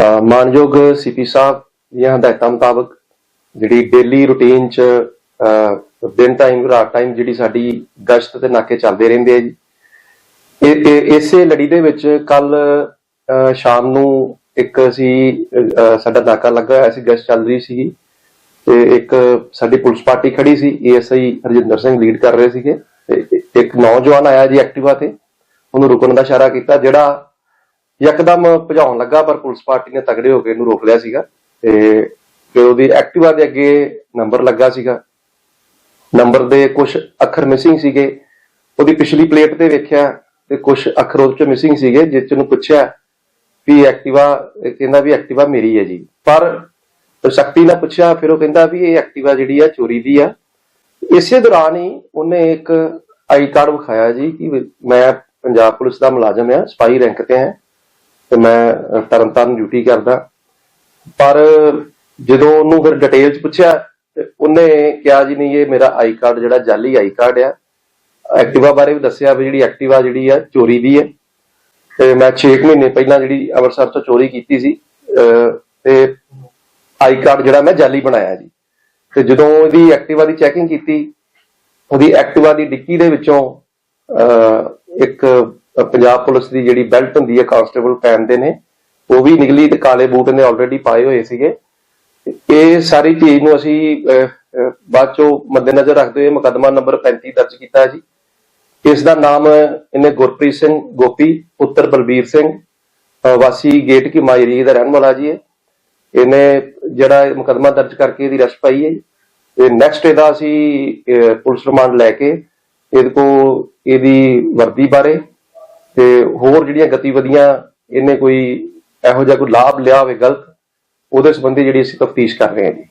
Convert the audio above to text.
ਮਾਨਯੋਗ ਸੀਪੀ ਸਾਹਿਬ, ਦੀਆਂ ਹਦਾਇਤਾਂ ਮੁਤਾਬਕ ਜਿਹੜੀ ਡੇਲੀ ਰੁਟੀਨ ਚ ਦਿਨ ਟਾਈਮ ਰਾਤ ਟਾਈਮ ਜਿਹੜੀ ਸਾਡੀ ਗਸ਼ਤ ਤੇ ਨਾਕੇ ਚੱਲਦੇ ਰਹਿੰਦੇ ਆ ਜੀ। ਇਹ ਇਸੇ ਲੜੀ ਦੇ ਵਿੱਚ ਕੱਲ ਸ਼ਾਮ ਨੂੰ ਇੱਕ ਅਸੀਂ ਸਾਡਾ ਨਾਕਾ ਲੱਗਾ ਹੋਇਆ ਸੀ, ਗਸ਼ਤ ਚੱਲ ਰਹੀ ਸੀ ਤੇ ਇੱਕ ਸਾਡੀ ਪੁਲਿਸ ਪਾਰਟੀ ਖੜੀ ਸੀ ਏਐਸਆਈ ਹਰਜਿੰਦਰ ਸਿੰਘ ਲੀਡ ਕਰ ਰਹੇ ਸੀਗੇ। ਤੇ ਇੱਕ ਨੌਜਵਾਨ ਆਇਆ ਜੀ ਐਕਟਿਵਾ ਤੇ, ਉਹਨੂੰ ਰੁਕਣ ਦਾ ਇਸ਼ਾਰਾ ਕੀਤਾ, ਜਿਹੜਾ ਯਕਦਮ ਭਜਾਉਣ ਲੱਗਾ, ਪਰ ਪੁਲਿਸ ਪਾਰਟੀ ਨੇ ਤਗੜੇ ਹੋ ਕੇ ਇਹਨੂੰ ਰੋਕ ਲਿਆ ਸੀਗਾ ਤੇ ਫਿਰ ਉਹਦੀ ਐਕਟਿਵਾ ਦੇ ਅੱਗੇ ਨੰਬਰ ਲੱਗਾ ਸੀਗਾ। ਨੰਬਰ ਦੇ ਕੁਝ ਅੱਖਰ ਮਿਸਿੰਗ ਸੀਗੇ। ਉਹਦੀ ਪਿਛਲੀ ਪਲੇਟ ਤੇ ਵੇਖਿਆ ਤੇ ਕੁਝ ਅੱਖਰ ਉਹਦੇ ਚ ਮਿਸਿੰਗ ਸੀਗੇ, ਜਿਸ ਨੂੰ ਪੁੱਛਿਆ ਵੀ ਐਕਟਿਵਾ ਕਹਿੰਦਾ ਵੀ ਐਕਟਿਵਾ ਮੇਰੀ ਹੈ ਜੀ। ਪਰ ਸ਼ਕਤੀ ਨਾਲ ਪੁੱਛਿਆ, ਫਿਰ ਉਹ ਕਹਿੰਦਾ ਵੀ ਇਹ ਐਕਟਿਵਾ ਜਿਹੜੀ ਆ, ਚੋਰੀ ਦੀ ਆ। ਇਸੇ ਦੌਰਾਨ ਹੀ ਉਹਨੇ ਇੱਕ ਆਈ ਕਾਰਡ ਵਿਖਾਇਆ ਜੀ ਕਿ ਮੈਂ ਪੰਜਾਬ ਪੁਲਿਸ ਦਾ ਮੁਲਾਜ਼ਮ ਆ ਸਪਾਈ ਰੈਂਕ ਤੇ ਹਾਂ ਤੇ ਮੈਂ ਅਹ, ਤਰਨਤਾਰਨ ਡਿਊਟੀ ਕਰਦਾ। ਪਰ ਜਦੋਂ ਉਹਨੂੰ ਫਿਰ ਡਿਟੇਲ ਚ ਪੁੱਛਿਆ ਤੇ ਉਹਨੇ ਕਿਹਾ ਜੀ ਨਹੀਂ ਇਹ ਮੇਰਾ ਆਈ ਕਾਰਡ ਜਿਹੜਾ ਜਾਲੀ ਆਈ ਕਾਰਡ ਆ। ਐਕਟਿਵਾ ਬਾਰੇ ਵੀ ਦੱਸਿਆ ਵੀ ਜਿਹੜੀ ਐਕਟਿਵਾ ਜਿਹੜੀ ਆ ਚੋਰੀ ਦੀ ਹੈ ਤੇ ਮੈਂ 6 ਮਹੀਨੇ ਪਹਿਲਾਂ ਜਿਹੜੀ ਅੰਮ੍ਰਿਤਸਰ ਤੋਂ ਚੋਰੀ ਕੀਤੀ ਸੀ ਅਹ, ਤੇ ਆਈ ਕਾਰਡ ਜਿਹੜਾ ਮੈਂ ਜਾਲੀ ਬਣਾਇਆ ਜੀ। ਤੇ ਜਦੋਂ ਇਹਦੀ ਐਕਟਿਵਾ ਦੀ ਚੈਕਿੰਗ ਕੀਤੀ ਉਹਦੀ ਐਕਟਿਵਾ ਦੀ ਡਿੱਕੀ ਦੇ ਵਿੱਚੋਂ ਅਹ, ਇੱਕ ਪੰਜਾਬ ਪੁਲਿਸ ਦੀ ਜਿਹੜੀ ਬੈਲਟ ਹੁੰਦੀ ਹੈ ਕਾਂਸਟੇਬਲ ਪਹਿਨਦੇ ਨੇ ਉਹ ਵੀ ਨਿਕਲੀ ਤੇ ਕਾਲੇ ਬੂਟ ਨੇ ਆਲਰੇਡੀ ਪਾਏ ਹੋਏ ਸੀਗੇ। ਇਹ ਸਾਰੀ ਚੀਜ਼ ਨੂੰ ਅਸੀਂ ਅਹ, ਅਹ, ਬਾਅਦ ਚੋਂ ਮੱਦੇਨਜ਼ਰ ਰੱਖਦੇ ਹੋਏ ਮੁਕੱਦਮਾ ਨੰਬਰ 35 ਦਰਜ ਕੀਤਾ ਜੀ। ਇਸ ਦਾ ਨਾਮ ਇਹਨੇ ਗੁਰਪ੍ਰੀਤ ਸਿੰਘ ਗੋਪੀ ਪੁੱਤਰ ਬਲਬੀਰ ਸਿੰਘ ਵਾਸੀ ਗੇਟ ਕੀ ਮਾਇਰੀ ਦਾ ਰਹਿਣ ਵਾਲਾ ਜੀ ਹੈ ਇਹਨੇ ਜਿਹੜਾ ਇਹ ਮੁਕੱਦਮਾ ਦਰਜ ਕਰਕੇ ਇਹਦੀ ਰਸ਼ ਪਾਈ ਹੈ ਜੀ। ਤੇ ਨੈਕਸਟ ਇਹਦਾ ਅਸੀਂ ਪੁਲਿਸ ਰਿਮਾਂਡ ਲੈ ਕੇ ਇਹਦੇ ਕੋ ਇਹਦੀ ਵਰਦੀ ਬਾਰੇ ਤੇ ਹੋਰ ਜਿਹੜੀਆਂ ਗਤੀਵਿਧੀਆਂ ਇਹਨੇ ਕੋਈ ਇਹੋ ਜਿਹਾ ਕੋਈ ਲਾਭ ਲਿਆ ਹੋਵੇ, ਗਲਤ, ਉਹਦੇ ਸੰਬੰਧੀ ਜਿਹੜੀ ਅਸੀਂ ਤਫਤੀਸ਼ ਕਰ ਰਹੇ ਹਾਂ ਜੀ।